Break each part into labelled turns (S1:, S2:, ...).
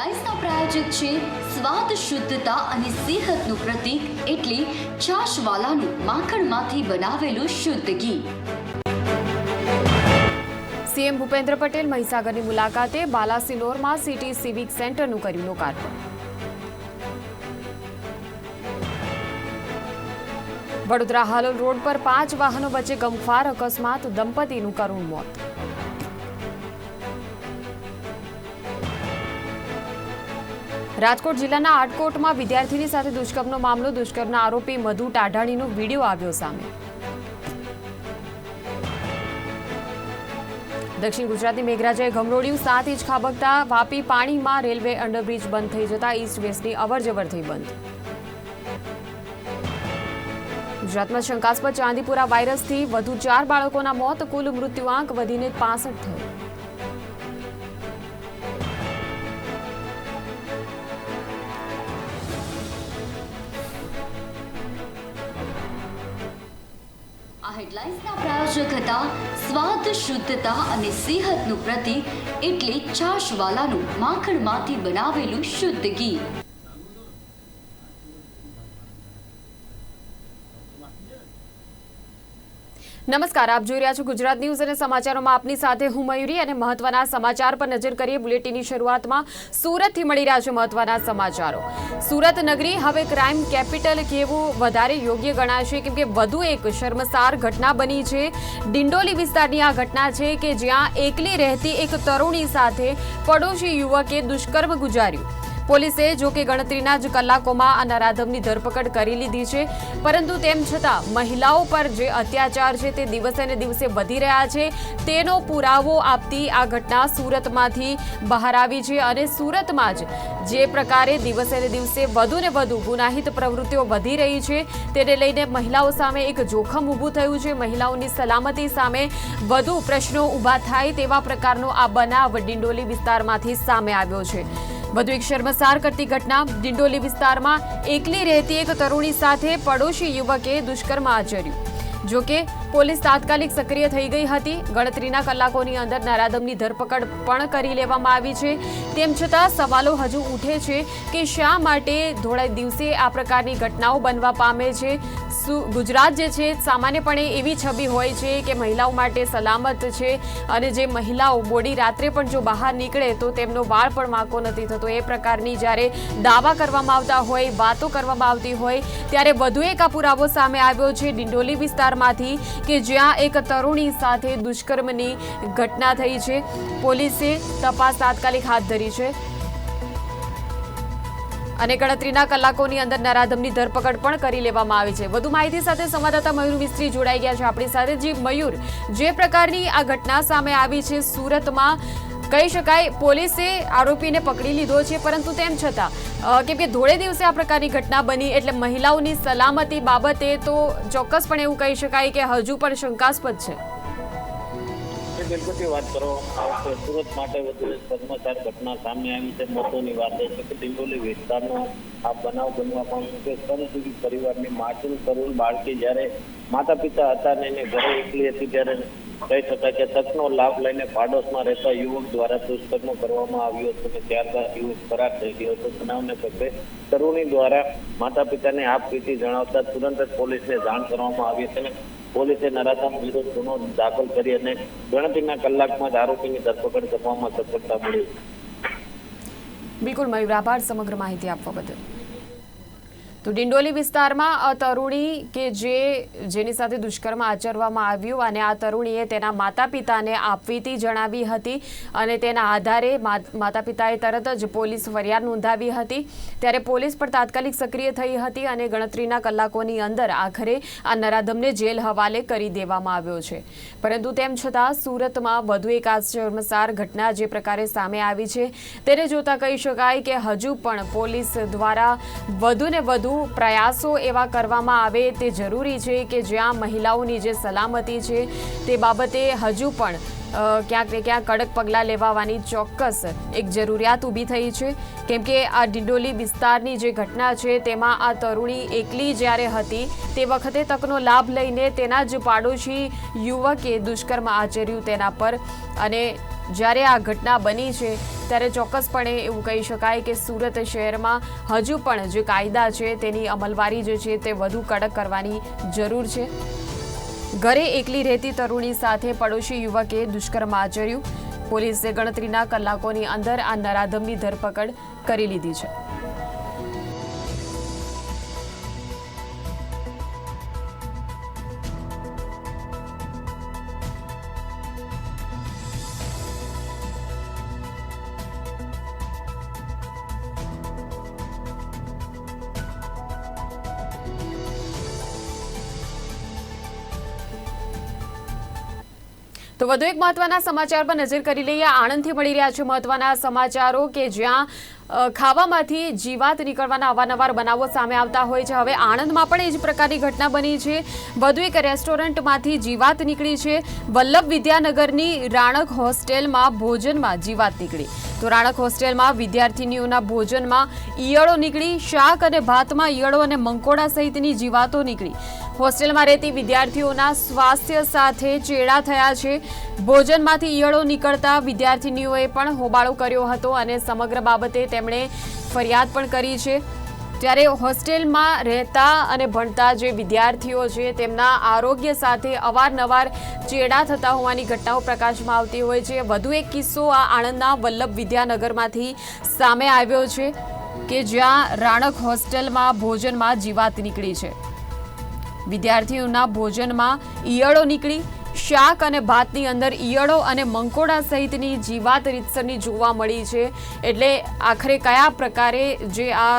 S1: હેડલાઇન્સના પ્રાયોજક છે સ્વાદ, શુદ્ધતા અને સેહતનું પ્રતીક એટલે છાશવાલાનું માખણમાંથી બનાવેલું શુદ્ધ ઘી.
S2: સીએમ ભૂપેન્દ્ર પટેલ મહીસાગરની મુલાકાતે બાલાસિનોરમાં સિટી સિવિક સેન્ટરનું કર્યું લોકાર્પણ. વડોદરા હાલોલ રોડ પર પાંચ વાહનો વચ્ચે ગમખ્વાર અકસ્માત, દંપતીનું કરુણ મોત. રાજકોટ જિલ્લાના આટકોટમાં વિદ્યાર્થીની સાથે દુષ્કર્મનો મામલો, દુષ્કર્મના આરોપી મધુ ટાઢાણીનો વીડિયો આવ્યો સામે. દક્ષિણ ગુજરાતની મેઘરાજાએ ઘમરોળ્યું સાત ઇંચ ખાબકતા વાપી પાણીમાં રેલવે અંડરબ્રિજ બંધ થઈ જતા ઈસ્ટ વેસ્ટની અવરજવર થઈ બંધ. ગુજરાતમાં શંકાસ્પદ ચાંદીપુરા વાયરસથી વધુ ચાર બાળકોના મોત, કુલ મૃત્યુઆંક વધીને પાસઠ થયો.
S1: હેડલાઇન્સના પ્રાયોજક હતા સ્વાદ શુદ્ધતા અને સેહતનું પ્રતીક એટલે છાશવાલાનું માખણમાંથી બનાવેલું શુદ્ધ ઘી.
S2: નમસ્કાર, આપ જોઈ રહ્યા છો ગુજરાત ન્યૂઝ અને સમાચારોમાં આપની સાથે હું મયુરી અને મહત્વના સમાચાર પર નજર કરીએ. બુલેટિનની શરૂઆતમાં સુરતથી મળી રહ્યા છે મહત્વના સમાચારો. સુરત નગરી હવે ક્રાઇમ કેપિટલ કહેવું વધારે યોગ્ય ગણાશે કેમ કે વધુ એક શર્મસાર ઘટના બની છે. ડિંડોલી વિસ્તારની આ ઘટના છે કે જ્યાં એકલી રહેતી એક તરુણી સાથે પડોશી યુવકે દુષ્કર્મ ગુજાર્યું. પોલીસે જો કે ગણતરીના જ કલાકોમાં આ નરાધમની ધરપકડ કરી લીધી છે. પરંતુ તેમ છતાં, મહિલાઓ પર જે અત્યાચાર છે તે દિવસે ને દિવસે વધી રહ્યા છે. તેનો પુરાવો આપતી આ ઘટના સુરતમાંથી બહાર આવી છે અને સુરતમાં જ જે પ્રકારે દિવસે ને દિવસે વધુ ને વધુ ગુનાહિત પ્રવૃત્તિઓ વધી રહી છે, તેને લઈને મહિલાઓ સામે એક જોખમ ઊભું થયું છે. મહિલાઓની સલામતી સામે વધુ પ્રશ્નો ઊભા થાય તેવા પ્રકારનો આ બનાવ ડિંડોલી વિસ્તારમાંથી સામે આવ્યો છે. વધુ એક શર્મસાર કરતી ઘટના ડિંડોલી વિસ્તારમાં એકલી રહેતી એક તરુણી સાથે પડોશી યુવકે દુષ્કર્મ આચર્યું. જોકે પોલીસ તાત્કાલિક સક્રિય થઈ ગઈ હતી. ગણતરીના કલાકોની અંદર નરાધમની ધરપકડ પણ કરી લેવામાં આવી છે. તેમ છતાં સવાલો હજુ ઉઠે છે કે શા માટે ધોળા દિવસે આ પ્રકારની ઘટનાઓ બનવા પામે છે. ગુજરાત જે છે, સામાન્યપણે એવી છબી હોય છે કે મહિલાઓ માટે સલામત છે અને જે મહિલાઓ મોડી રાત્રે પણ જો બહાર નીકળે તો તેમનો વાળ પણ વાંકો નથી થતો. એ પ્રકારની જ્યારે દાવા કરવામાં આવતા હોય, વાતો કરવામાં આવતી હોય, ત્યારે વધુ એક આ પુરાવો સામે આવ્યો છે. ડિંડોલી વિસ્તારમાંથી કે જ્યાં એક તરુણી સાથે દુષ્કર્મની ઘટના થઈ છે. પોલીસે તપાસ તાત્કાલિક હાથ ધરી છે. અને ગણતરીના કલાકોની અંદર નરાધમની ધરપકડ પણ કરી લેવામાં આવી છે. વધુ માહિતી સાથે સંવાદદાતા મયુર મિસ્ત્રી જોડાઈ ગયા છે આપણી સાથે. જે, મયુર, જે પ્રકારની આ ઘટના સામે આવી છે, સુરતમાં કહી શકાય, પોલીસે આરોપીને પકડી લીધો છે, પરંતુ તેમ છતાં કેમ કે ધોળે દિવસે આ પ્રકારની ઘટના બની એટલે મહિલાઓની સલામતી બાબતે તો ચોક્કસપણે એવું કહી શકાય કે હજુ પણ શંકાસ્પદ છે.
S3: પરિવારની બાળકી જ્યારે માતા પિતા હતા ને એને ઘરે એકલી હતી ત્યારે કહી શકાય કે તકનો લાભ લઈને પાડોશમાં રહેતા યુવક દ્વારા દુષ્કર્મ કરવામાં આવ્યો હતો અને ત્યારબાદ યુવક ફરાર થઈ ગયો હતો. બનાવને પગલે તરુણી દ્વારા માતા પિતાને આ પ્રીતિ જણાવતા તુરંત જ પોલીસને જાણ કરવામાં આવી હતી અને પોલીસે નરાધામ વિરુદ્ધ ગુનો દાખલ કરી અને ગણતરીના કલાકમાં જ આરોપીની ધરપકડ કરવામાં સફળતા મળી.
S2: બિલકુલ, મયુર આભાર. સમગ્ર માહિતી આપવા બદલ. તો ડિંડોલી વિસ્તારમાં આ તરુણી કે જે જેની સાથે દુષ્કર્મ આચરવામાં આવ્યું અને આ તરુણીએ તેના માતા પિતાને આપવીતી જણાવી હતી અને તેના આધારે માતા પિતાએ તરત જ પોલીસ ફરિયાદ નોંધાવી હતી. ત્યારે પોલીસ પણ તાત્કાલિક સક્રિય થઈ હતી અને ગણતરીના કલાકોની અંદર આખરે આ નરાધમને જેલ હવાલે કરી દેવામાં આવ્યો છે. પરંતુ તેમ છતાં સુરતમાં વધુ એક આશ્ચર્યસાર ઘટના જે પ્રકારે સામે આવી છે, તેને જોતા કહી શકાય કે હજુ પણ પોલીસ દ્વારા વધુને વધુ વધુ પ્રયાસો એવા કરવામાં આવે તે જરૂરી છે કે જ્યાં મહિલાઓની જે સલામતી છે તે બાબતે હજુ પણ ક્યાંક ને ક્યાંક કડક પગલાં લેવાવાની ચોક્કસ એક જરૂરિયાત ઊભી થઈ છે. કેમ કે આ ડિંડોલી વિસ્તારની જે ઘટના છે, તેમાં આ તરુણી એકલી જ્યારે હતી, તે વખતે તકનો લાભ લઈને તેના જ પાડોશી યુવકે દુષ્કર્મ આચર્યું તેના પર. અને જ્યારે આ ઘટના બની છે, ત્યારે ચોક્કસપણે એવું કહી શકાય કે સુરત શહેરમાં હજુ પણ જે કાયદા છે, તેની અમલવારી જે છે, તે વધુ કડક કરવાની જરૂર છે. ઘરે એકલી રહેતી તરુણી સાથે પડોશી યુવકે દુષ્કર્મ આચર્યું. પોલીસે ગણતરીના કલાકોની અંદર આ નરાધમની ધરપકડ કરી લીધી છે. વધુ એક મહત્વના સમાચાર પર નજર કરી લઈએ. આણંદથી મળી રહ્યા છે મહત્વના સમાચારો કે જ્યાં ખાવામાંથી જીવાત નીકળવાના અવારનવાર બનાવો સામે આવતા હોય છે. હવે આણંદમાં પણ એ જ પ્રકારની ઘટના બની છે. વધુ એક રેસ્ટોરન્ટમાંથી જીવાત નીકળી છે. વલ્લભ વિદ્યાનગરની રાણક હોસ્ટેલમાં ભોજનમાં જીવાત નીકળી. તો રાણક હોસ્ટેલમાં વિદ્યાર્થીનીઓના ભોજનમાં ઈયળો નીકળી, શાક અને ભાતમાં ઈયળો અને મંકોડા સહિતની જીવાતો નીકળી. હોસ્ટેલમાં રહેતી વિદ્યાર્થીઓના સ્વાસ્થ્ય સાથે ચેડા થયા છે. ભોજનમાંથી ઈયળો નીકળતા વિદ્યાર્થીનીઓએ પણ હોબાળો કર્યો હતો અને સમગ્ર બાબતે તેમણે ફરિયાદ પણ કરી છે. ત્યારે હોસ્ટેલમાં રહેતા અને ભણતા જે વિદ્યાર્થીઓ છે, તેમના આરોગ્ય સાથે અવારનવાર ચેડા થતા હોવાની ઘટનાઓ પ્રકાશમાં આવતી હોય છે. વધુ એક કિસ્સો આ આણંદના વલ્લભ વિદ્યાનગરમાંથી સામે આવ્યો છે કે જ્યાં રાણક હોસ્ટેલમાં ભોજનમાં જીવાત નીકળી છે. વિદ્યાર્થીઓના ભોજનમાં ઈયળો નીકળી શાક અને ભાતની અંદર ઈયળો અને મંકોડા સહિતની જીવાત રીતસરની જોવા મળી છે. એટલે આખરે કયા પ્રકારે જે આ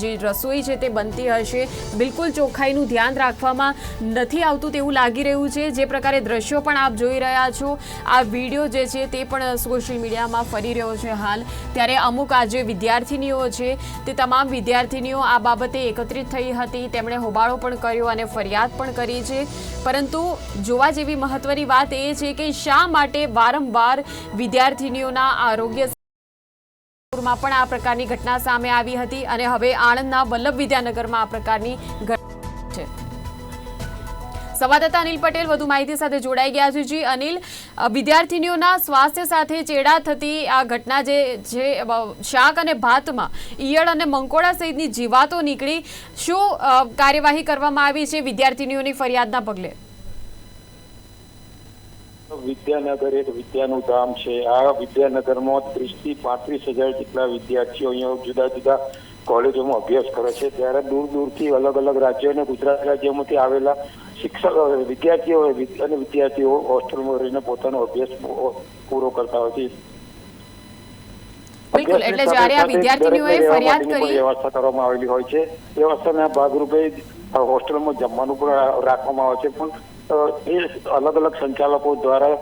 S2: જે રસોઈ છે તે બનતી હશે, બિલકુલ ચોખ્ખાઈનું ધ્યાન રાખવામાં નથી આવતું તેવું લાગી રહ્યું છે. જે પ્રકારે દ્રશ્યો પણ આપ જોઈ રહ્યા છો. આ વીડિયો જે છે તે પણ સોશિયલ મીડિયામાં ફરી રહ્યો છે હાલ. ત્યારે અમુક આ જે વિદ્યાર્થીનીઓ છે, તે તમામ વિદ્યાર્થીનીઓ આ બાબતે એકત્રિત થઈ હતી. તેમણે હોબાળો પણ કર્યો અને ફરિયાદ પણ કરી છે. પરંતુ જોવા જેવી મહત્વની વાત એ છે કે શા માટે વારંવાર વિદ્યાર્થીનીઓના આરોગ્યમાં પણ આ પ્રકારની ઘટના સામે આવી હતી અને હવે આણંદના વલ્લભ વિદ્યાનગરમાં આ પ્રકારની છે. સંવાદદાતા અનિલ પટેલ વધુ માહિતી સાથે જોડાઈ ગયા છે જી. અનિલ વિદ્યાર્થીનીઓના સ્વાસ્થ્ય સાથે ચેડા થતી આ ઘટના જે છે શાક અને ભાતમાં ઈયળ અને મંકોડા સહિતની જીવાતો નીકળી, શું કાર્યવાહી કરવામાં આવી છે વિદ્યાર્થીનીઓની ફરિયાદના પગલે?
S4: વિદ્યાનગર એક વિદ્યાનું ધામ છે. આ વિદ્યાનગરમાં ત્રીસથી પાંત્રીસ હજાર જેટલા વિદ્યાર્થીઓ અહીંયા જુદા જુદા કોલેજોમાં અભ્યાસ કરે છે. ત્યારે દૂર દૂરથી અલગ અલગ રાજ્યો અને ગુજરાત રાજ્યોમાંથી આવેલા શિક્ષક વિદ્યાર્થીઓ અને વિદ્યાર્થીઓ હોસ્ટેલમાં રહીને પોતાનો અભ્યાસ પૂરો કરતા હોય છે.
S2: બિલકુલ એટલે જ્યારે આ
S4: વિદ્યાર્થીઓએ
S2: ફરિયાદ કરી
S4: વ્યવસ્થા કરવામાં આવેલી હોય છે. વ્યવસ્થાના ભાગરૂપે હોસ્ટેલમાં જમવાનું પણ રાખવામાં આવે છે. પણ એ અલગ અલગ સંચાલકો દ્વારા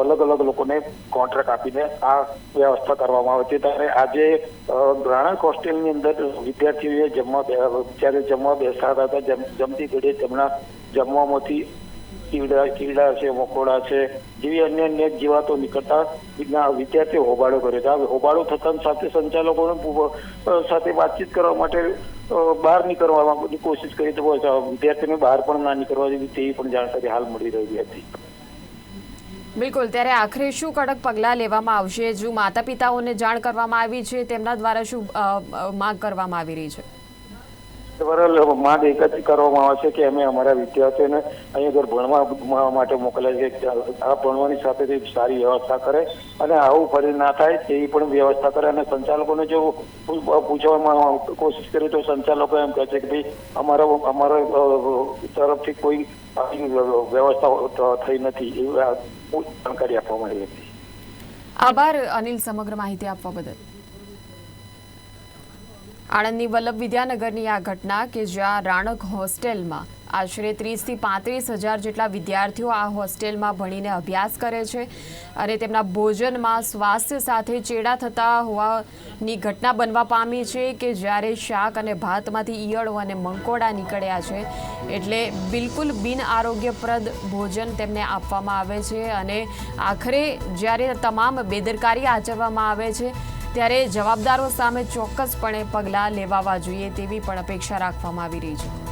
S4: અલગ અલગ લોકોને કોન્ટ્રાક્ટ આપીને આ વ્યવસ્થા કરવામાં આવે છે. ત્યારે આજે ગ્રાણક હોસ્ટેલની અંદર વિદ્યાર્થીઓએ જમવા જ્યારે જમવા બેસતા હતા, જમ- જમતી ઘડીએ તેમના જમવામાંથી કીડા કીવડા છે, મકોડા છે, જેવી અન્ય અન્ય જીવાતો નીકળતા વિદ્યાર્થીઓ હોબાળો કર્યો છે. હોબાળો થતા સાથે સંચાલકો સાથે વાતચીત કરવા માટે બહાર નીકળવાની કોશિશ કરી તો વિદ્યાર્થીઓને બહાર પણ ના નીકળવા જેવી તેવી પણ જાણકારી હાલ મળી રહી હતી.
S2: બિલકુલ. ત્યારે આખરે શું કડક પગલાં લેવામાં આવશે, જો માતા પિતાઓને જાણ કરવામાં આવી છે, તેમના દ્વારા શું માંગ કરવામાં આવી રહી છે?
S4: તમારા માંગ એક જ કરવામાં આવે છે કે અમે અમારા વિદ્યાર્થીઓને અહીંયા આગળ ભણવા માટે મોકલ્યા છે. આ ભણવાની સાથે સારી વ્યવસ્થા કરે અને આવું ફરી ના થાય તેવી પણ વ્યવસ્થા કરે અને સંચાલકોને જો પૂછવામાં કોશિશ કરી તો સંચાલકો એમ કહે છે કે ભાઈ, અમારા અમારા તરફથી કોઈ વ્યવસ્થા થઈ નથી. એવી જાણકારી આપવામાં આવી હતી.
S2: આભાર અનિલ સમગ્ર માહિતી આપવા બદલ. આણંદની વલ્લભ વિદ્યાનગરની આ ઘટના કે જ્યાં રાણક હોસ્ટેલમાં આશરે ત્રીસથી પાંત્રીસ હજાર જેટલા વિદ્યાર્થીઓ આ હોસ્ટેલમાં ભણીને અભ્યાસ કરે છે અને તેમના ભોજનમાં સ્વાસ્થ્ય સાથે ચેડા થતા હોવાની ઘટના બનવા પામી છે કે જ્યારે શાક અને ભાતમાંથી ઈયળો અને મંકોડા નીકળ્યા છે એટલે બિલકુલ બિન આરોગ્યપ્રદ ભોજન તેમને આપવામાં આવે છે અને આખરે જ્યારે તમામ બેદરકારી આચરવામાં આવે છે ત્યારે જવાબદારો સામે ચોક્કસપણે પગલાં લેવાવા જોઈએ તેવી પણ અપેક્ષા રાખવામાં આવી રહી છે.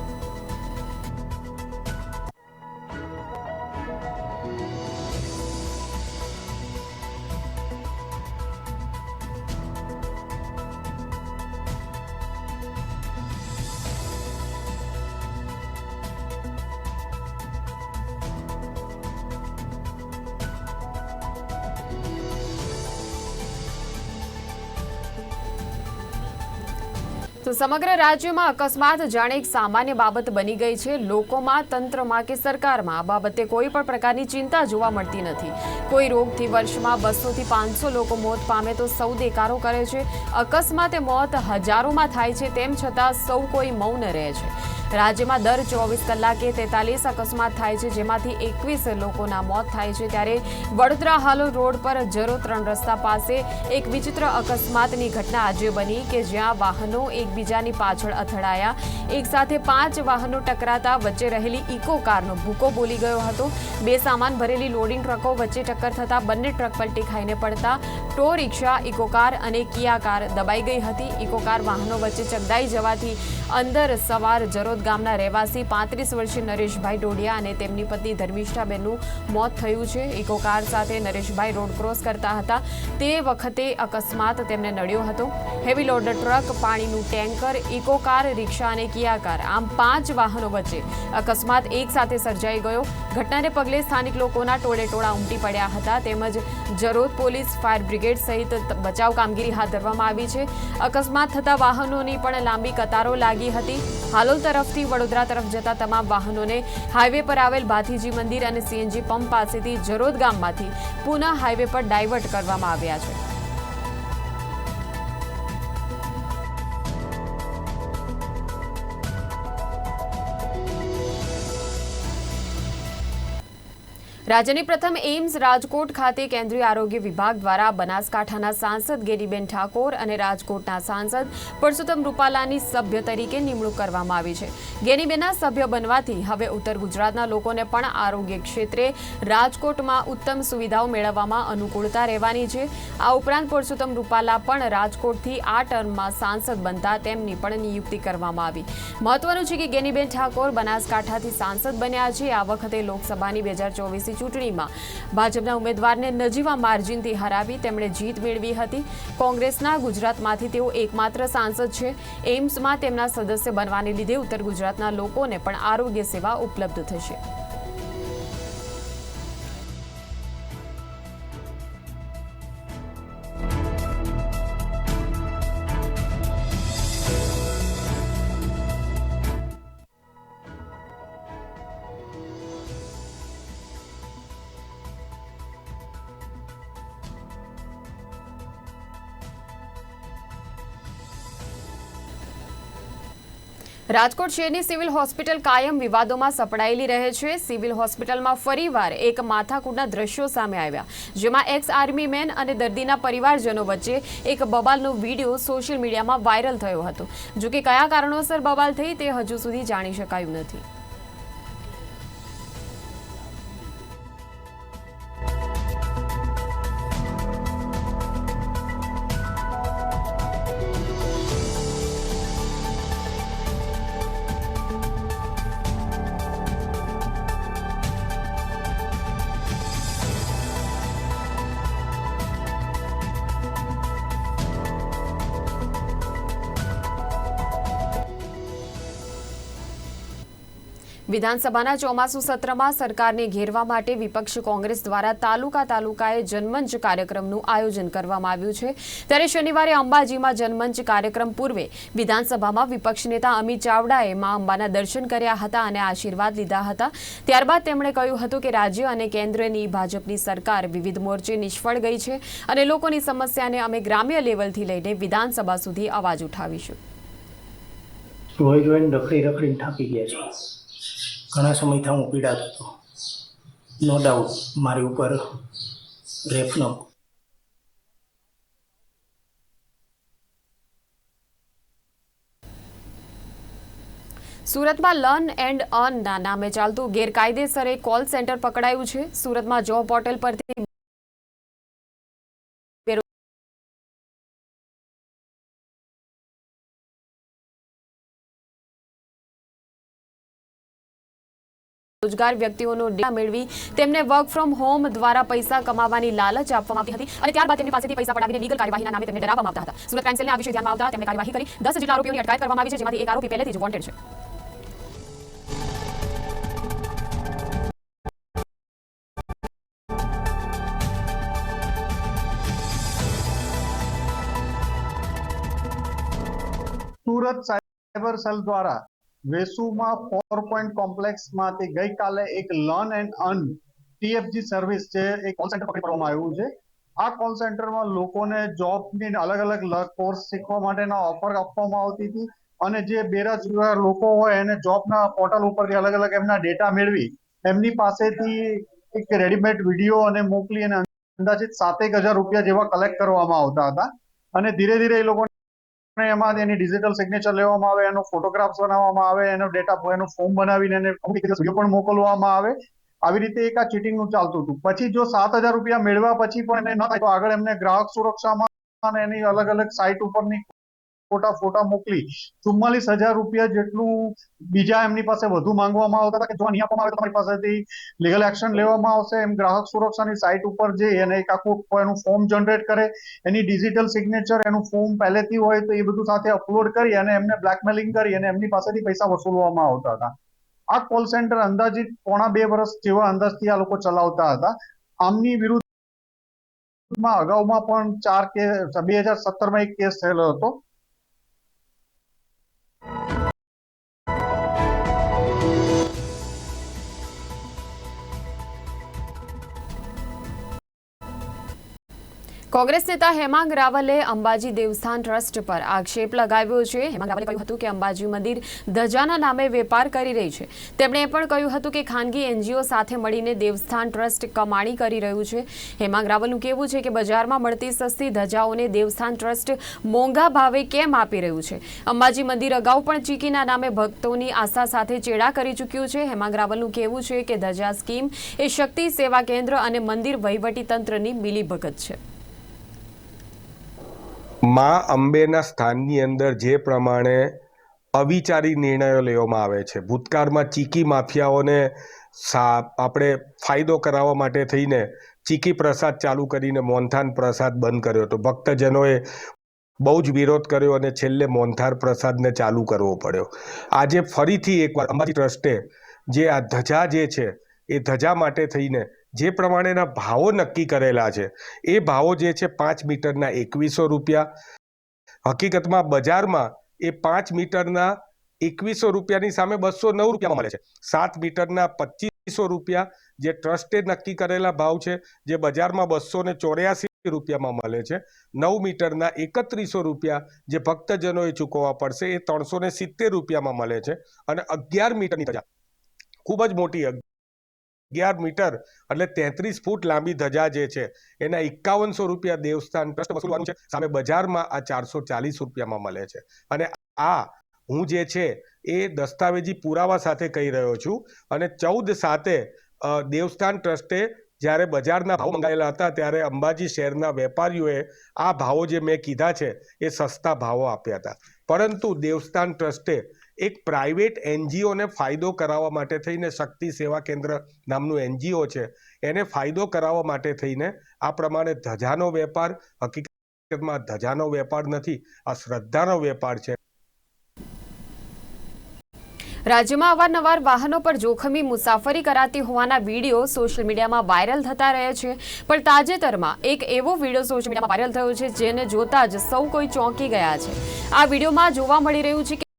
S2: તો સમગ્ર રાજ્યમાં અકસ્માત જાણે એક સામાન્ય બાબત બની ગઈ છે. લોકોમાં તંત્રમાં કે સરકારમાં આ બાબતે કોઈ પણ પ્રકારની ચિંતા જોવા મળતી નથી. કોઈ રોગથી વર્ષમાં બસોથી પાંચસો લોકો મોત પામે તો સૌ દેકારો કરે છે. અકસ્માતે મોત હજારોમાં થાય છે. તેમ છતાં સૌ કોઈ મૌન રહે છે. રાજ્યમાં દર ચોવીસ કલાકે તેતાલીસ અકસ્માત થાય છે, જેમાંથી એકવીસ લોકોના મોત થાય છે. ત્યારે વડોદરા હાલો રોડ પર જરો ત્રણ રસ્તા પાસે એક વિચિત્ર અકસ્માતની ઘટના આજે બની કે જ્યાં વાહનો એકબીજાની પાછળ અથડાયા. એક સાથે પાંચ વાહનો ટકરાતા વચ્ચે રહેલી ઇકો કારનો ભૂકો બોલી ગયો હતો. બે સામાન ભરેલી લોડિંગ ટ્રકો વચ્ચે ટક્કર થતાં બંને ટ્રક પલટી ખાઈને પડતા. ટો રિક્ષા, ઇકો કાર અને કિયા કાર દબાઈ ગઈ હતી. ઇકો કાર વાહનો વચ્ચે ચગદાઈ જવાથી અંદર સવાર જરોદ ગામના રહેવાસી પાંત્રીસ વર્ષીય નરેશભાઈ ડોડિયા અને તેમની પત્ની ધર્મિષ્ઠાબેનનું મોત થયું છે. ઇકો કાર સાથે નરેશભાઈ રોડ ક્રોસ કરતા હતા. તે વખતે અકસ્માત તેમને નડ્યો હતો. હેવી લોડર ટ્રક, પાણીનું ટેન્કર, ઇકો કાર, રિક્ષા અને કિયા કાર આમ પાંચ વાહનો વચ્ચે અકસ્માત એક સાથે સર્જાઈ ગયો. ઘટનાને પગલે સ્થાનિક લોકોના ટોળે ટોળા ઉમટી પડ્યા હતા. તેમજ જરોદ પોલીસ, ફાયર બ્રિગેડ સહિત બચાવ કામગીરી હાથ ધરવામાં આવી છે. અકસ્માત થતા વાહનોની પણ લાંબી કતારો લાગી હતી. હાલોલ તરફથી વડોદરા તરફ જતા તમામ વાહનોને હાઈવે પર આવેલ ભાથીજી મંદિર અને સીએનજી પંપ પાસેથી જરોદ ગામમાંથી પુના હાઈવે પર ડાયવર્ટ કરવામાં આવ્યા છે. રાજ્યની પ્રથમ એઇમ્સ રાજકોટ ખાતે કેન્દ્રીય આરોગ્ય વિભાગ દ્વારા બનાસકાંઠાના સાંસદ ગેરીબેન ઠાકોર અને રાજકોટના સાંસદ પરસોત્તમ રૂપાલાની સભ્ય તરીકે નિમણૂક કરવામાં આવી છે. ગેનીબેનના સભ્ય બનવાથી હવે ઉત્તર ગુજરાતના લોકોને પણ આરોગ્ય ક્ષેત્રે રાજકોટમાં ઉત્તમ સુવિધાઓ મેળવવામાં અનુકૂળતા રહેવાની છે. આ ઉપરાંત પરસોત્તમ રૂપાલા પણ રાજકોટથી આ ટર્મમાં સાંસદ બનતા તેમની પણ નિયુક્તિ કરવામાં આવી. મહત્વનું છે કે ગેનીબેન ઠાકોર બનાસકાંઠાથી સાંસદ બન્યા છે. આ વખતે લોકસભાની બે હજાર ચોવીસની ચૂંટણીમાં. ભાજપના ઉમેદવારને નજીવા માર્જિનથી હરાવી તેમણે જીત મેળવી હતી. કોંગ્રેસના ગુજરાતમાંથી તેઓ એકમાત્ર સાંસદ છે. એમ્સમાં તેમના સદસ્ય બનવાને લીધે ઉત્તર ગુજરાતના લોકોને પણ આરોગ્ય સેવા ઉપલબ્ધ થશે. રાજકોટ શહેરની સિવિલ હોસ્પિટલ કાયમ વિવાદોમાં સપડાયેલી રહે છે. સિવિલ હોસ્પિટલમાં ફરીવાર એક માથાકૂટના દ્રશ્યો સામે આવ્યા. જેમાં એક્સ આર્મી મેન અને દર્દીના પરિવારજનો વચ્ચે એક બબાલનો વીડિયો સોશિયલ મીડિયામાં વાયરલ થયો હતો. જો કે કયા કારણોસર બબાલ થઈ તે હજુ સુધી જાણી શકાયું નથી. વિધાનસભાના ચોમાસુ સત્રમાં સરકારને ઘેરવા માટે વિપક્ષ કોંગ્રેસ દ્વારા તાલુકા તાલુકાએ જનમંચ કાર્યક્રમનું આયોજન કરવામાં આવ્યું છે. ત્યારે શનિવારે અંબાજીમાં જનમંચ કાર્યક્રમ પૂર્વે વિધાનસભામાં વિપક્ષ નેતા અમિત ચાવડાએ મા અંબાના દર્શન કર્યા હતા અને આશીર્વાદ લીધા હતા. ત્યારબાદ તેમણે કહ્યું હતું કે રાજ્ય અને કેન્દ્રની ભાજપની સરકાર વિવિધ મોરચે નિષ્ફળ ગઈ છે અને લોકોની સમસ્યાને અમે ગ્રામ્ય લેવલથી લઈને વિધાનસભા સુધી અવાજ ઉઠાવીશું.
S5: રખડી રખડીને થાકી ગયા છે. ઘણા સમયથી હું પીડાતો હતો. નો ડાઉટ મારી ઉપર રેપનો
S2: સુરતમાં લર્ન એન્ડ અર્નના નામે ચાલતું ગેરકાયદેસર એક કોલ સેન્ટર પકડાયું છે. સુરતમાં જોબ પોર્ટલ પરથી રોજગાર વ્યક્તિઓનો ડેટા મેળવી તેમને વર્ક ફ્રોમ હોમ દ્વારા પૈસા કમાવાની લાલચ આપવામાં આવી હતી અને ત્યારબાદ તેમની પાસેથી પૈસા પડાવીને લીગલ કાર્યવાહીના નામે તેમને ડરાવવામાં આવતા હતા. સુરત ક્રાઇમ આ વિશે ધ્યાનમાં આવતા તેમણે કાર્યવાહી કરી દસ જેટલા આરોપીઓની અટકાયત કરવામાં આવી છે, જેમાંથી એક આરોપી પહેલેથી જ વોન્ટેડ છે.
S6: સુરત સાયબર સેલ દ્વારા વેસુમાં ફોર પોઈન્ટ કોમ્પ્લેક્સમાંથી ગઈકાલે એક learn and earn TFG service છે, એક કોલ સેન્ટર પકડી પાડવામાં આવ્યું છે. આ કોલ સેન્ટરમાં લોકોને જોબની અલગ અલગ કોર્સ શીખવા માટેના ઓફર આપવામાં આવતી હતી અને જે બેરોજગાર લોકો હોય એને જોબના પોર્ટલ ઉપરથી અલગ અલગ એમના ડેટા મેળવી એમની પાસેથી એક રેડીમેડ વીડિયો અને મોકલી અને અંદાજિત સાતેક હજાર રૂપિયા જેવા કલેક્ટ કરવામાં આવતા હતા. અને ધીરે ધીરે એ લોકોને એમાં એની ડિજિટલ સિગ્નેચર લેવામાં આવે, એનો ફોટોગ્રાફ્સ બનાવવામાં આવે, એનો ડેટા એનો ફોર્મ બનાવીને એને વીડિયો પણ મોકલવામાં આવે. આવી રીતે એક આ ચીટિંગનું ચાલતું હતું. પછી જો સાત હજાર રૂપિયા મેળવ્યા પછી પણ એને ન તો આગળ એમને ગ્રાહક સુરક્ષામાં અને એની અલગ અલગ સાઇટ ઉપરની ખોટા ફોટા મોકલી ચુમ્માલીસ હજાર રૂપિયા જેટલું બીજા એમની પાસે વધુ માંગવામાં આવતા હતા કે જો નહીં આપવામાં આવે તમારી પાસેથી લીગલ એક્શન લેવામાં આવશે. એમ ગ્રાહક સુરક્ષાની સાઇટ ઉપર જઈ અને એક આખું એનું ફોર્મ જનરેટ કરે, એની ડિજિટલ સિગ્નેચર એનું ફોર્મ પહેલેથી હોય તો એ બધું સાથે અપલોડ કરી અને એમને બ્લેકમેલિંગ કરી અને એમની પાસેથી પૈસા વસૂલવામાં આવતા હતા. આ કોલ સેન્ટર અંદાજિત પોણા બે વર્ષ જેવા અંદાજથી આ લોકો ચલાવતા હતા. આમની વિરુદ્ધમાં અગાઉમાં પણ ચાર કે બે હજાર સત્તરમાં એક કેસ થયેલો હતો.
S2: કોંગ્રેસ નેતા હેમાંગ રાવલે અંબાજી દેવસ્થાન ટ્રસ્ટ પર આક્ષેપ લગાવ્યો છે. હેમાંગ રાવલે કહ્યું હતું કે અંબાજી મંદિર ધજાના નામે વેપાર કરી રહી છે. તેમણે પણ કહ્યું હતું કે ખાનગી એનજીઓ સાથે મળીને દેવસ્થાન ટ્રસ્ટ કમાણી કરી રહ્યું છે. હેમાંગ રાવલનું કહેવું છે કે બજારમાં મળતી સસ્તી ધજાઓને દેવસ્થાન ટ્રસ્ટ મોંઘા ભાવે કેમ આપી રહ્યું છે? અંબાજી મંદિર અગાઉ પણ ચીકીના નામે ભક્તોની આસ્થા સાથે ચેડા કરી ચૂક્યું છે. હેમાંગ રાવલનું કહેવું છે કે ધજા સ્કીમ એ શક્તિ સેવા કેન્દ્ર અને મંદિર વહીવટી તંત્રની મિલીભગત છે.
S7: મા અંબેના સ્થાનની અંદર જે પ્રમાણે અવિચારી નિર્ણયો લેવામાં આવે છે. ભૂતકાળમાં ચીકી માફિયાઓને સા, આપણે ફાયદો કરાવવા માટે થઈને ચીકી પ્રસાદ ચાલુ કરીને મોનથાન પ્રસાદ બંધ કર્યો હતો. ભક્તજનોએ બહુ જ વિરોધ કર્યો અને છેલ્લે મોનથાર પ્રસાદને ચાલુ કરવો પડ્યો. આજે ફરીથી એકવાર અંબાજી ટ્રસ્ટે જે આ ધજા જે છે, એ ધજા માટે થઈને જે પ્રમાણેના ભાવો નક્કી કરેલા છે, એ ભાવો જે છે પાંચ મીટરના એકવીસો રૂપિયા. હકીકતમાં બજારમાં એ પાંચ મીટરના એકવીસો રૂપિયાની સામે બસો નવ રૂપિયામાં મળે છે. સાત મીટરના પચીસો રૂપિયા જે ટ્રસ્ટે નક્કી કરેલા ભાવ છે, જે બજારમાં બસો ને ચોર્યાસી રૂપિયામાં મળે છે. નવ મીટરના એકત્રીસો રૂપિયા જે ભક્તજનોએ ચૂકવવા પડશે, એ ત્રણસો ને સિત્તેર રૂપિયામાં મળે છે અને અગિયાર મીટરની ખૂબ જ મોટી અગિયાર મીટર એટલે તેત્રીસ ફૂટ લાંબી ધજા જે છે, એના એકાવનસો રૂપિયા દેવસ્થાન ટ્રસ્ટ વસૂલવાનું છે. સામે બજારમાં આ ચારસો ચાલીસ રૂપિયામાં મળે છે. અને આ હું જે છે, એ દસ્તાવેજી પુરાવા સાથે કહી રહ્યો છું. અને ચૌદ સાતે દેવસ્થાન ટ્રસ્ટે જ્યારે બજારના ભાવ મંગાવેલા હતા, ત્યારે અંબાજી શહેરના વેપારીઓએ આ ભાવો જે મેં કીધા છે, એ સસ્તા ભાવો આપ્યા હતા. પરંતુ દેવસ્થાન ટ્રસ્ટે એક પ્રાઇવેટ એનજીઓને ફાયદો કરાવવા માટે થઈને શક્તિ સેવા કેન્દ્ર નામનું એનજીઓ છે, એને ફાયદો કરાવવા માટે થઈને આ પ્રમાણે ધજાનો વેપાર, હકીકતમાં ધજાનો વેપાર નથી, આ શ્રદ્ધાનો વેપાર છે.
S2: રાજ્યમાં અવારનવાર વાહનો પર જોખમી મુસાફરી કરાતી હોવાના વીડિયો સોશિયલ મીડિયામાં વાયરલ થતા રહે છે. પણ તાજેતરમાં એક એવો વીડિયો સોશિયલ મીડિયામાં વાયરલ થયો છે જેને જોતા જ સૌ કોઈ ચોંકી ગયા છે. આ વિડીયોમાં જોવા મળી રહ્યું છે કે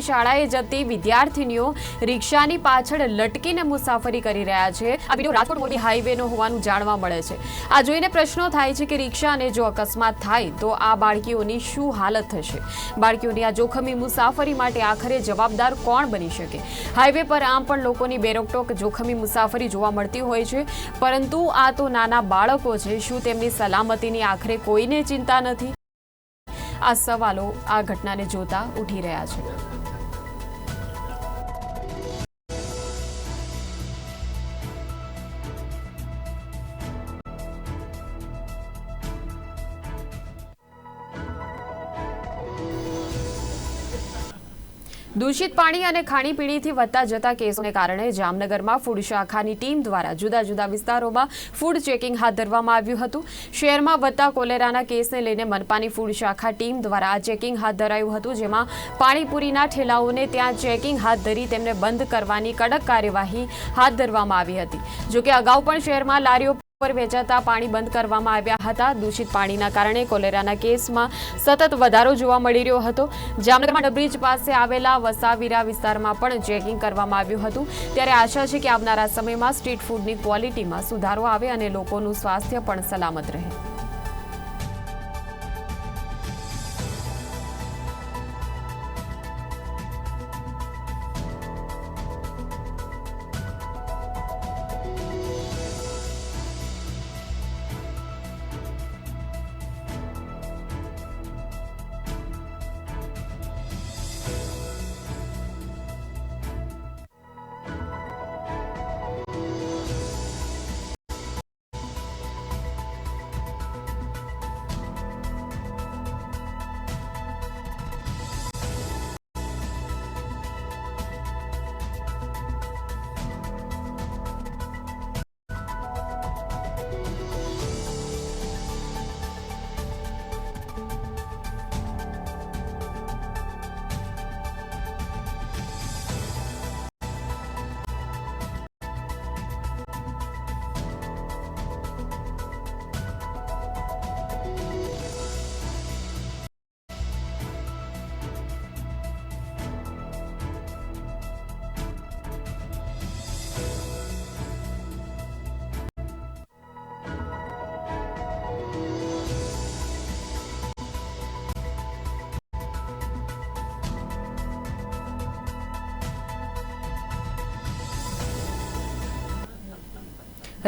S2: શાળાએ જતી વિદ્યાર્થીનીઓ રિક્ષાની પાછળ લટકીને મુસાફરી કરી રહ્યા છે. આ વીડિયો રાજકોટ મોટી હાઈવેનો હોવાનું જાણવા મળે છે. આ જોઈને પ્રશ્નો થાય છે કે રિક્ષાને જો અકસ્માત થાય તો આ બાળકીઓની શું હાલત થશે? બાળકીઓની આ જોખમી મુસાફરી માટે આખરે જવાબદાર કોણ બની શકે? હાઈવે પર આમ પણ લોકોની બેરોકટોક, જોખમી મુસાફરી જોવા મળતી હોય છે. પરંતુ આ તો નાના બાળકો છે. શું તેમની સલામતીની આખરે કોઈને ચિંતા નથી? આ સવાલો આ ઘટનાને જોતા ઉઠી રહ્યા છે. દૂષિત પાણી અને ખાણીપીણીથી વધતા જતા કેસોને કારણે જામનગરમાં ફૂડ શાખાની ટીમ દ્વારા જુદા જુદા વિસ્તારોમાં ફૂડ ચેકિંગ હાથ ધરવામાં આવ્યું હતું. શહેરમાં વધતા કોલેરાના કેસને લઈને મનપાની ફૂડ શાખા ટીમ દ્વારા આ ચેકિંગ હાથ ધરાયું હતું, જેમાં પાણીપુરીના ઠેલાઓને ત્યાં ચેકિંગ હાથ ધરી તેમને બંધ કરવાની કડક કાર્યવાહી હાથ ધરવામાં આવી હતી. જોકે અગાઉ પણ શહેરમાં લારીઓ પર વેચાતા પાણી બંધ કરવામાં આવ્યા હતા. દૂષિત પાણીના કારણે કોલેરાના કેસમાં સતત વધારો જોવા મળી રહ્યો હતો. જામનગરમાં બ્રિજ પાસે આવેલા વસાવીરા વિસ્તારમાં પણ ચેકિંગ કરવામાં આવ્યું હતું. ત્યારે આશા છે કે આવનારા સમયમાં સ્ટ્રીટ ફૂડની ક્વોલિટીમાં સુધારો આવે અને લોકોનું સ્વાસ્થ્ય પણ સલામત રહે.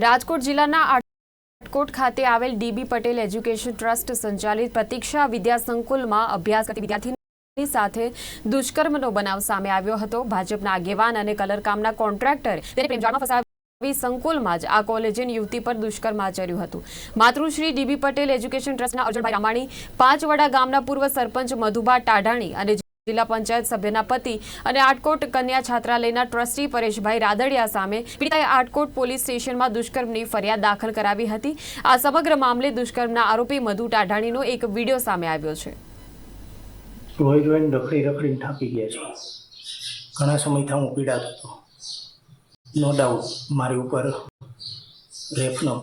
S2: રાજકોટ જિલ્લાના રાજકોટ ખાતે આવેલ ડીબી પટેલ એજ્યુકેશન ટ્રસ્ટ સંચાલિત પ્રતીક્ષા વિદ્યા સંકુલમાં અભ્યાસ કરતી વિદ્યાર્થીની સાથે દુષ્કર્મનો બનાવ સામે આવ્યો હતો. ભાજપના આગેવાન અને કલરકામના કોન્ટ્રાક્ટર સંકુલમાં જ આ કોલેજની યુવતી પર દુષ્કર્મ આચર્યું હતું. માતૃશ્રી ડીબી પટેલ એજ્યુકેશન ટ્રસ્ટના અર્જુનભાઈ રામાણી, પાંચવડા ગામના પૂર્વ સરપંચ મધુબા ટાઢાણી અને જિલ્લા પંચાયત સભ્યના પતિ અને આટકોટ કન્યા છાત્રાલયના ટ્રસ્ટી પરેશભાઈ રાદડિયા સામે પીડિતાએ આટકોટ પોલીસ સ્ટેશનમાં દુષ્કર્મની ફરિયાદ દાખલ કરાવી હતી. આ સમગ્ર મામલે દુષ્કર્મના આરોપી મધુ ટાઢાણીનો એક વીડિયો સામે આવ્યો છે.
S5: રોઈ રોઈને રખડી રખડીને થાકી ગયા છે. ઘણા સમયથી હું પીડાતો હતો. નો ડાઉટ મારી ઉપર રેફનો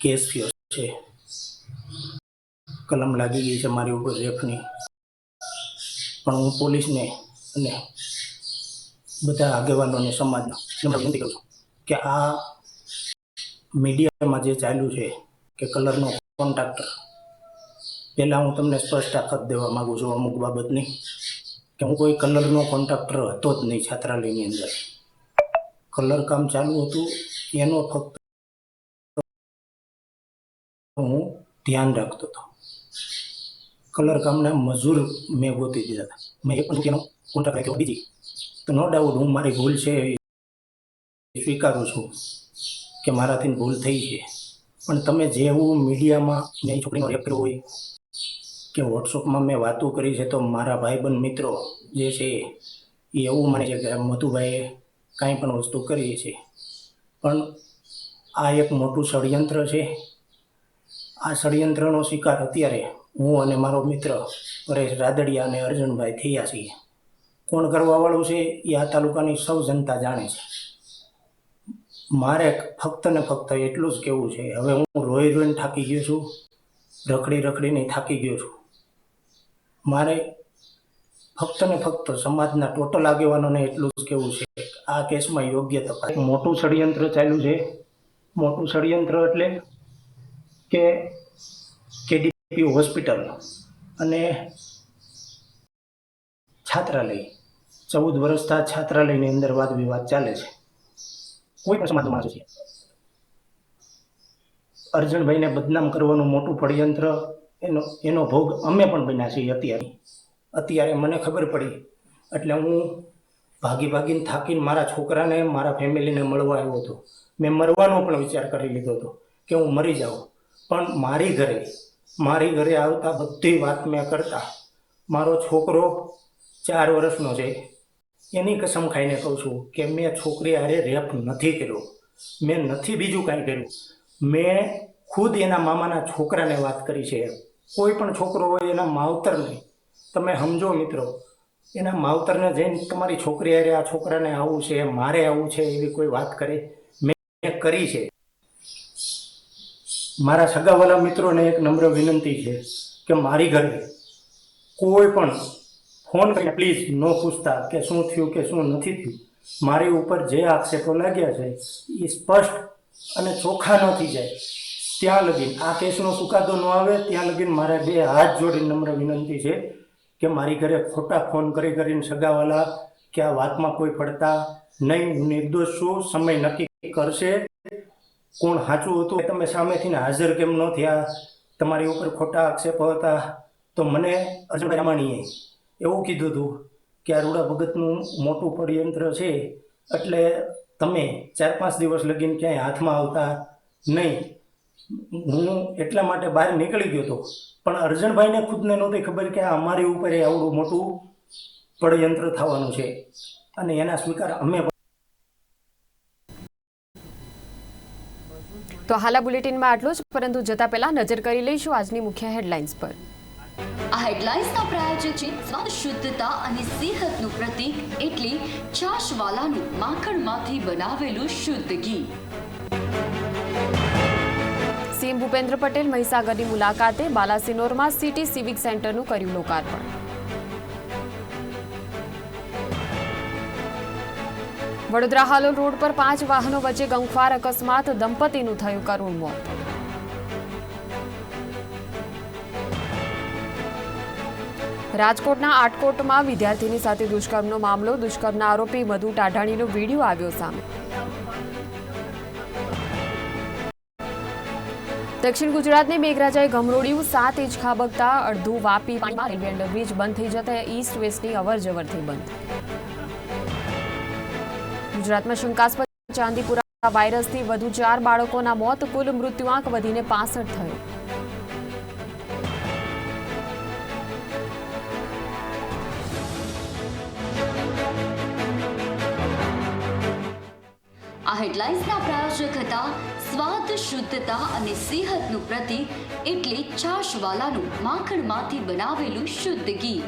S5: કેસ થયો છે. કલમ લાગી ગઈ છે મારી ઉપર રેપની. પણ હું પોલીસને અને બધા આગેવાનોને સમાજના એમને વિનંતી કરું કે આ મીડિયામાં જે ચાલ્યું છે કે કલરનો કોન્ટ્રાક્ટર, પહેલાં હું તમને સ્પષ્ટ આખત દેવા માગું છું અમુક બાબતની, કે હું કોઈ કલરનો કોન્ટ્રાક્ટર હતો જ નહીં છાત્રાલયની અંદર. કલર કામ ચાલુ હતું, એનો ફક્ત હું ધ્યાન રાખતો હતો. કલર કામના મજૂર મેં ગોતી દીધા હતા. મેં એક પણ રૂપિયાનો કોન્ટ્રાક્ટ રાખ્યો. બીજી, તો નો ડાઉટ હું મારી ભૂલ છે સ્વીકારું છું કે મારાથી ભૂલ થઈ છે. પણ તમે જેવું મીડિયામાં મેં છોકરીનો રેપ કર્યો હોય કે વોટ્સઅપમાં મેં વાતો કરી છે, તો મારા ભાઈબંધ મિત્રો જે છે એ એવું માને છે કે મધુભાઈએ કાંઈ પણ વસ્તુ કરી છે. પણ આ એક મોટું ષડયંત્ર છે. આ ષડયંત્રનો શિકાર અત્યારે હું અને મારો મિત્ર પરેશ રાદડિયા અને અર્જુનભાઈ થયા છીએ. કોણ કરવાવાળું છે એ આ તાલુકાની સૌ જનતા જાણે છે. મારે ફક્ત ને ફક્ત એટલું જ કહેવું છે, હવે હું રોઈ રોઈને થાકી ગયો છું, રખડી રખડીને થાકી ગયો છું. મારે ફક્ત ને ફક્ત સમાજના ટોટલ આગેવાનોને એટલું જ કહેવું છે આ કેસમાં યોગ્ય તપાસ. મોટું ષડયંત્ર ચાલ્યું છે. મોટું ષડયંત્ર એટલે કે કેડીપી હોસ્પિટલ અને છાત્રાલય, ચૌદ વર્ષથી છાત્રાલયની અંદર વાદ વિવાદ ચાલે છે. કોઈ પણ સમાજનો છે. અર્જુનભાઈને બદનામ કરવાનું મોટું ષડયંત્ર એનો એનો ભોગ અમે પણ બન્યા છીએ અત્યારે. અત્યારે મને ખબર પડી, એટલે હું ભાગી ભાગીને થાકીને મારા છોકરાને, મારા ફેમિલીને મળવા આવ્યો હતો. મેં મરવાનો પણ વિચાર કરી લીધો હતો કે હું મરી જાઉં. પણ મારી ઘરે મારી ઘરે આવતા બધી વાત મેં કરતા મારો છોકરો ચાર વર્ષનો છે. એની કસમ ખાઈને કહું છું કે મેં છોકરી હારે રેપ નથી કર્યો. મેં નથી બીજું કાંઈ કર્યું. મેં ખુદ એના મામાના છોકરાને વાત કરી છે. કોઈ પણ છોકરો હોય એના માવતરને. તમે સમજો મિત્રો, એના માવતરને જઈને તમારી છોકરી હારે આ છોકરાને આવું છે, મારે આવું છે એવી કોઈ વાત કરે, મેં કરી છે. મારા સગાવાલા મિત્રોને એક નમ્ર વિનંતી છે કે મારી ઘરે કોઈ પણ ફોન કરીને પ્લીઝ ન પૂછતા કે શું થયું કે શું નથી થયું. મારી ઉપર જે આક્ષેપો લાગ્યા છે એ સ્પષ્ટ અને ચોખ્ખા ન જાય. ત્યાં લગીન આ કેસનો ચુકાદો ન આવે, ત્યાં લગીન મારે બે હાથ જોડી નમ્ર વિનંતી છે કે મારી ઘરે ખોટા ફોન કરી કરીને સગાવાલા કે આ વાતમાં કોઈ પડતા નહીં, હું નિર્દોષ છું, સમય નક્કી કરશે. કોણ સાચું હતું? તમે સામેથી હાજર કેમ ન થયા? તમારી ઉપર ખોટા આક્ષેપો હતા. તો મને અર્જુનભાઈ રામાણીએ એવું કીધું હતું કે આ રૂડા ભગતનું મોટું પડયંત્ર છે. એટલે તમે ચાર પાંચ દિવસ લગીને ક્યાંય હાથમાં આવતા નહીં. હું એટલા માટે બહાર નીકળી ગયો હતો. પણ અર્જણભાઈને ખુદને નહોતી ખબર કે અમારી ઉપર એ આવડું મોટું પડયંત્ર થવાનું છે. અને એના સ્વીકાર અમે
S2: તો હાલા બુલેટિનમાં આટલું જ પરંતુ જતા પહેલા નજર કરી લઈશું આજની મુખ્ય હેડલાઇન્સ પર.
S1: આ હેડલાઇન્સના પ્રાયોજક છે સ્વાદ શુદ્ધતા અને સેહતનું પ્રતીક એટલે છાશવાલાનું માખણમાંથી બનાવેલું શુદ્ધ ઘી.
S2: સીએમ ભૂપેન્દ્ર પટેલ મહીસાગરની મુલાકાતે બાલાસિનોરમાં સિટી સિવિક સેન્ટરનું કર્યું લોકાર્પણ. વડોદરા હાલોલ રોડ પર પાંચ વાહનો વચ્ચે ગંખવાર અકસ્માત, દંપતીનું થયું કરુણ મોત. રાજકોટના આટકોટમાં વિદ્યાર્થીની સાથે દુષ્કર્મનો મામલો, દુષ્કર્મના આરોપી મધુ ટાઢાણીનો વીડિયો આવ્યો સામે. દક્ષિણ ગુજરાતને મેઘરાજાએ ગમરોડ્યું સાત ઇંચ ખાબકતા અડધું વાપી રેલવે અંડરબ્રિજ બંધ થઈ જતા ઈસ્ટ વેસ્ટની અવર જવર થઈ બંધ. ગુજરાતમાં શંકાસ્પદ ચાંદીપુરા વાયરસથી વધુ ચાર બાળકોના મોત, કુલ મૃત્યુઆંક વધીને પાસઠ થયો.
S1: આ હેડલાઇન્સના પ્રાયોજક હતા સ્વાદ, શુદ્ધતા અને સેહતનું પ્રતીક એટલે છાશવાલાનું માખણમાંથી બનાવેલું શુદ્ધ ઘી.